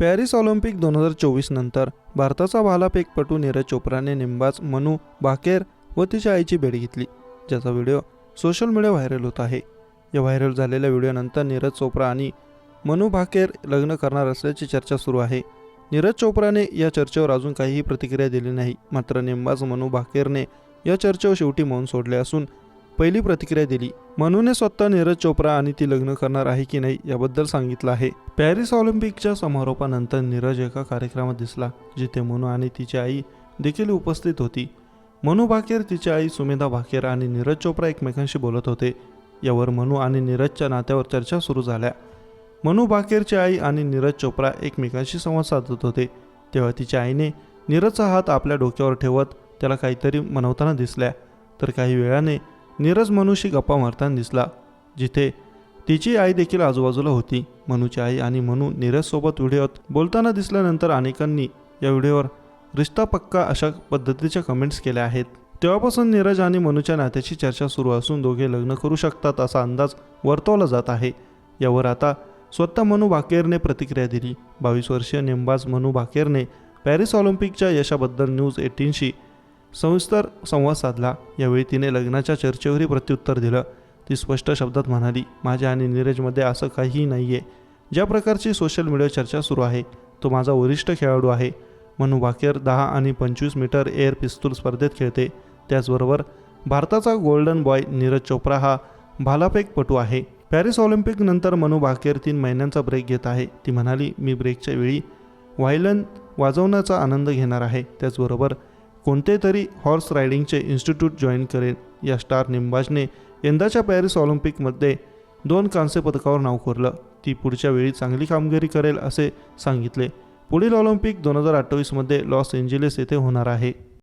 Paris Olympic दोन हजार चोवीस नंतर भारताचा भालाफेकपटू नीरज चोप्राने निंबाज मनू बाकेर व तिच्या आईची भेट घेतली ज्याचा व्हिडिओ सोशल मीडिया व्हायरल होत आहे. या व्हायरल झालेल्या व्हिडिओनंतर नीरज चोप्रा आणि मनू भाकेर लग्न करणार असल्याची चर्चा सुरू आहे. नीरज चोप्राने या चर्चेवर अजून काहीही प्रतिक्रिया दिली नाही मात्र नेमबाज मनू भाकेरने या चर्चेवर शेवटी मौन सोडले असून पहिली प्रतिक्रिया दिली. मनूने स्वतः नीरज चोप्रा आणि ती लग्न करणार आहे की नाही याबद्दल सांगितलं आहे. पॅरिस ऑलिम्पिकच्या समारोपानंतर नीरज एका कार्यक्रमात दिसला जिथे मनू आणि तिची आई देखील उपस्थित होती. मनू भाकेर तिची आई सुमेधा भाकेर आणि नीरज चोप्रा एकमेकांशी बोलत होते. यावर मनू आणि नीरजच्या नात्यावर चर्चा सुरू झाल्या. मनू भाकेरची आई आणि नीरज चोप्रा एकमेकांशी संवाद साधत होते. तेव्हा तिच्या आईने नीरजचा हात आपल्या डोक्यावर ठेवत त्याला काहीतरी म्हणवताना दिसल्या. तर काही वेळाने नीरज मनूशी गप्पा मारताना दिसला जिथे तिची आई देखील आजूबाजूला होती. मनूची आई आणि मनू नीरजसोबत व्हिडिओत बोलताना दिसल्यानंतर अनेकांनी या व्हिडिओवर रिश्ता पक्का अशा पद्धतीच्या कमेंट्स केल्या आहेत. तेव्हापासून नीरज आणि मनूच्या नात्याची चर्चा सुरू असून दोघे लग्न करू शकतात असा अंदाज वर्तवला जात आहे. यावर आता स्वतः मनू भाकेरने प्रतिक्रिया दिली. बावीस वर्षीय नेमबाज मनू भाकेरने पॅरिस ऑलिम्पिकच्या यशाबद्दल न्यूज एटीनशी सविस्तर संवाद साधला. यावेळी तिने लग्नाच्या चर्चेवरही प्रत्युत्तर दिलं. ती स्पष्ट शब्दात म्हणाली माझ्या आणि नीरजमध्ये असं काहीही नाही आहे ज्या प्रकारची सोशल मीडिया चर्चा सुरू आहे तो माझा वरिष्ठ खेळाडू आहे. म्हणून वाकेर दहा आणि पंचवीस मीटर एअर पिस्तूल स्पर्धेत खेळते. त्याचबरोबर भारताचा गोल्डन बॉय नीरज चोप्रा हा भालाफेकपटू आहे. पॅरिस ऑलिम्पिक नंतर मनू भाकेर तीन महिन्यांचा ब्रेक घेत आहे. ती म्हणाली मी ब्रेकच्या वेळी व्हायलन वाजवण्याचा आनंद घेणार आहे. त्याचबरोबर कोणते तरी हॉर्स रायडिंगचे इन्स्टिट्यूट जॉईन करेन या स्टार निंबाजने यंदाच्या पॅरिस ऑलिम्पिकमध्ये दोन कांस्य पदकावर नाव कोरलं. ती पुढच्या वेळी चांगली कामगिरी करेल असे सांगितले. पुढील ऑलिम्पिक दोन हजार अठ्ठावीसमध्ये लॉस एंजेलिस येथे होणार आहे.